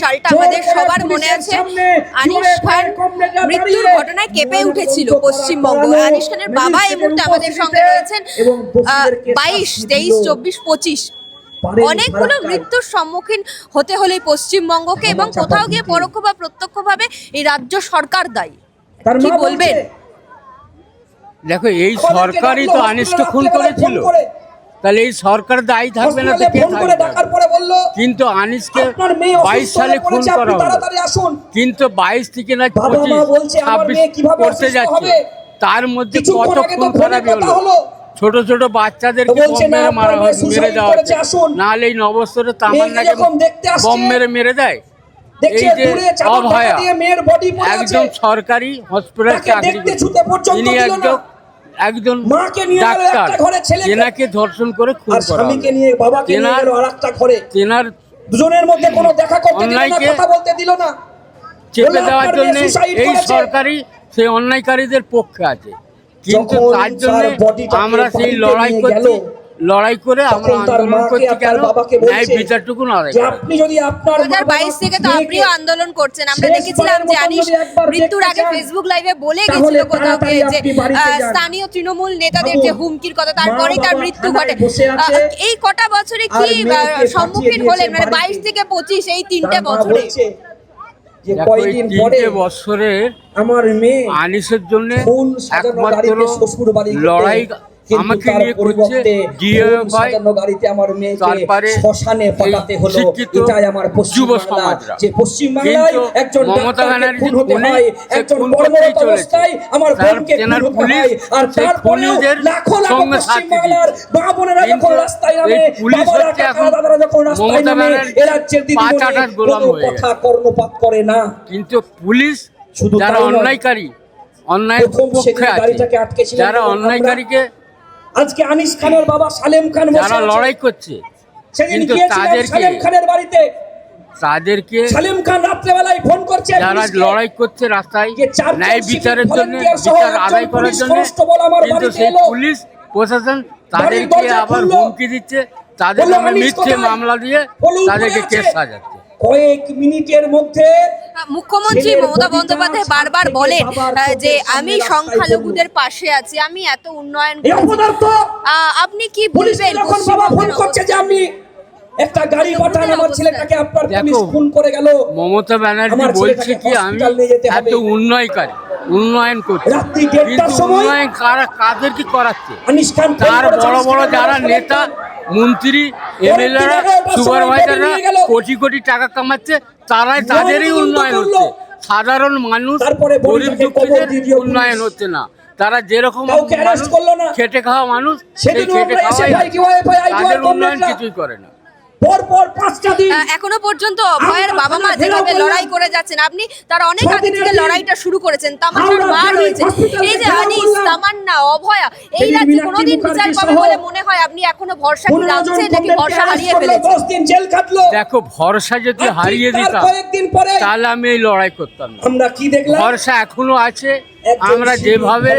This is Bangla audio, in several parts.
সালটা আমাদের সবার মনে আছে? আনিস খান মৃত্যুর ঘটনায় কেঁপে উঠেছিল পশ্চিমবঙ্গ। আনিস খানের বাবা এই মুহূর্তে আমাদের সঙ্গে রয়েছেন বাইশ তেইশ চব্বিশ পঁচিশ। অনেকগুলো মৃত্যুর সম্মুখীন হতে হলে পশ্চিমবঙ্গকে এবং কোথাও গিয়ে পরোক্ষ বা প্রত্যক্ষভাবে এই রাজ্য সরকার দায়ী। কি বলবেন? দেখো এই সরকারই তো হসপিটালে খুন করেছিল। করে। তাহলে এই সরকার দায়ী থাকবে না তো কে থাকবে? কিন্তু আনিসকে বাইশ সালে খুন করা হলো। কিন্তু বাইশ থেকে না পঁচিশ ছাব্বিশ করতে যাচ্ছে। তার মধ্যে কত খুন ফোনে খারাপই হলো। ছোট ছোট বাচ্চাদেরকে বম মেরে মারা হয়- মেরে দেওয়া হচ্ছে। নাহলে এই নবস্তরে তামান্নাকে যখন বম মেরে মেরে দেয়? এই যে অভয়া একজন সরকারি হসপিটাল চাকরি দেখতে করে। একজন ডাক্তার তেনাকে ধর্ষণ করে খুন করা স্বামীকে নিয়ে বাবাকে নিয়ে গেল আর ঘরে। তেনার দুজনের মধ্যে কোনো দেখা করতে দিল না অন্যায়কে- কথা বলতে দিল না। চেপে দেওয়ার জন্য এই সরকারি সেই অন্যায়কারীদের পক্ষে আছে। কিন্তু তার জন্য আমরা সেই লড়াই করছি লড়াই করে আমরা আন্দোলন করছি কেন? ন্যায় বিচারটুকু না আদায় আপনি যদি আপনার দু হাজার বাইশ থেকে তো আপনিও আন্দোলন করছেন। আমরা দেখেছিলাম যে আনিস মৃত্যুর আগে ফেসবুক লাইভে বলে গেছিল কোথাও গিয়ে যে। স্থানীয় তৃণমূল নেতাদের যে হুমকির কথা তারপরেই তার মৃত্যু ঘটে। এই কটা বছরে কি সম্মুখীন হলেন? মানে বাড়িতে। বাইশ থেকে পঁচিশ এই তিনটে বছরে। যে পরে বছরে আমার মেয়ে আনিসের জন্য একমাত্র লড়াই আমাকে নিয়ে করছে গাড়িতে আমার মেয়েকে শ্মশানে পাঠাতে হলো। এটাই আমার পশ্চিমবাংলা যে পশ্চিমবাংলায় একজন মমতা ব্যানার্জি হয় একজন। অবস্থায় আমার বোনকে খুন হতে পুলিশ হয় আর সেই তারপরেও লাখো লাখো সঙ্গে সাথী পশ্চিমবাংলার মা বোনেরা যখন রাস্তায় নামে বাবারা দাদারা যখন রাস্তায় নামে ব্যানার্জির এ রাজ্যের পাঁচ দিদিমণি কোনো কথা। কর্ণপাত করে না। কিন্তু পুলিশ শুধু যারা অন্যায়কারী অন্যায় পক্ষে আছে যারা অন্যায়কারীকে আজকে আনিস খানের বাবা সালেম খান যারা লড়াই করছে। সেদিন তাদেরকে- সালেম খানের বাড়িতে। তাদেরকে সালেম খান রাত্রেবেলায় ফোন করছে যারা। লড়াই করছে রাস্তায় ন্যায় বিচারের জন্য বিচার আদায় করার জন্য কিন্তু সেই পুলিশ প্রশাসন তাদেরকে আবার হুমকি দিচ্ছে। তাদের নামে মিথ্যে মামলা দিয়ে তাদেরকে কেস সাজাচ্ছে। কয়েক মিনিটের মধ্যে মুখ্যমন্ত্রী মমতা বন্দ্যোপাধ্যায় বারবার বলেন যে আমি সংখ্যালঘুদের পাশে আছি আমি এত উন্নয়ন আপনি কি পুলিশ বলবেন? যখন বাবা ফোন করছে যে আমি একটা গাড়ি পাঠান আমার ছেলেটাকে আপনার পুলিশ খুন করে গেল। মমতা ব্যানার্জি বলছে কি আমি। এত উন্নয়নকারী উন্নয়ন করছি। কিন্তু উন্নয়ন কারা কাদের কি করাচ্ছে? তার বড় বড় যারা নেতা মন্ত্রী এমএলএরা সুপারভাইজাররা। কোটি কোটি টাকা কামাচ্ছে তারাই তাদেরই উন্নয়ন হচ্ছে। সাধারণ মানুষ গরিব দুঃখীদের। উন্নয়ন হচ্ছে না। তারা যেরকম। খেটে খাওয়া মানুষ সেই খেটে খাওয়াই হয়, তাদের উন্নয়ন কিছুই করে না। এখনও পর্যন্ত অভয়ের বাবা মা যেভাবে লড়াই করে যাচ্ছেন আপনি তার অনেক আগে থেকে লড়াইটা শুরু করেছেন হাওড়া মা রয়েছে এই যে তামান্না অভয়া এই রাজ্যে কোনোদিন বিচার পাবে বলে মনে হয় আপনি এখনও ভরসা কি রাখছেন নাকি ভরসা হারিয়ে ফেলেছেন? দেখো ভরসা যদি হারিয়ে দিতাম তাহলে আমি এই লড়াই করতাম আমরা কি দেখলাম? ভরসা এখনও আছে আমরা যেভাবে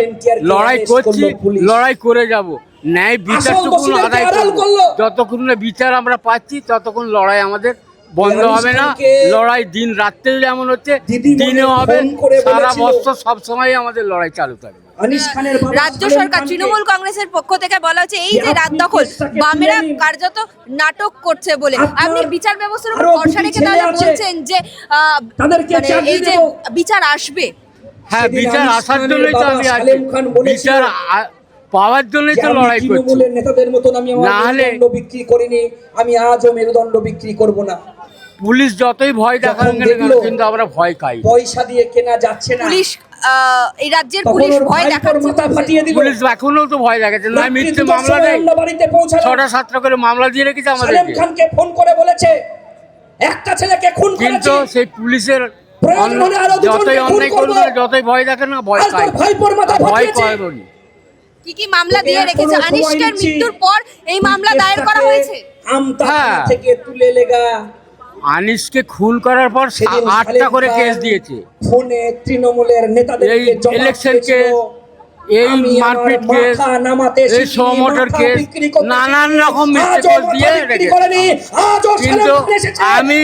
লড়াই করছি লড়াই করে যাব। ন্যায় বিচারটুকু দোষীদেরকে আদায় করব যতক্ষণ না বিচার আমরা পাচ্ছি ততক্ষণ লড়াই আমাদের বন্ধ হবে না। লড়াই দিন রাত্রে যেমন হচ্ছে দিনে হবে। সারা। বছর সবসময় আমাদের লড়াই চালু থাকবে রাজ্য সরকার তৃণমূল কংগ্রেসের পক্ষ থেকে বলা হচ্ছে এই যে রাত দখল বামেরা কার্যত নাটক করছে বলে। আপনি বিচার ব্যবস্থার উপর ভরসা রেখে তাহলে বলছেন যে মানে এই যে বিচার আসবে। হ্যাঁ বিচার আসার জন্যই তো আমি আছি। বিচার পাওয়ার জন্যই তো লড়াই করছি। তৃণমূলের নেতাদের মতন আমি আমার মেরুদণ্ড বিক্রি করিনি আমি আজও মেরুদণ্ড বিক্রি করব না। পুলিশ যতই ভয় দেখান যখন দেখল কিন্তু আমরা ভয় খাই। পয়সা দিয়ে কেনা যাচ্ছে না। পুলিশ আহ, এই রাজ্যের পুলিশ ভয় দেখাচ্ছে মাথা ফাটিয়ে দিল। পুলিশ এখনও তো ভয় দেখাচ্ছে না রাত্রি মিথ্যে দুটোর মামলা সময় দেয়। আমরা বাড়িতে পৌঁছালাম ছটা সাতটা করে মামলা দিয়ে রেখেছে সালেম আমাদেরকে খানকে ফোন করে বলেছে একটা ছেলেকে খুন কিন্তু করেছে। সেই পুলিশের প্রয়োজন অন্য- হলে আরও দুজনকে যতই খুন অন্যায় করব। করবে যতই ভয় দেখে না ভয় তোর খাই ভাইপোর মাথা ভয় ফাটিয়েছে। কি কি মামলা তোকে দিয়ে রেখেছে? সময়। মৃত্যুর পর এই মামলা দায়ের করা হয়েছে। আমতা হ্যাঁ। থেকে তুলে লেগা। আনিসকে খুন করার পর আটটা করে কেস দিয়েছে। ফোনে তৃণমূলের এই ইলেকশন কেস এই মারপিট কেস, এই সমোটের কেস, নানান রকম মিথ্যে কেস দিয়ে কিন্তু আমি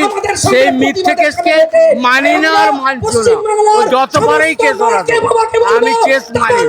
সেই মিথ্যে কেসকে মানি না আর আমরা মানছি না। যত পারেই কেস আমি কেস মানি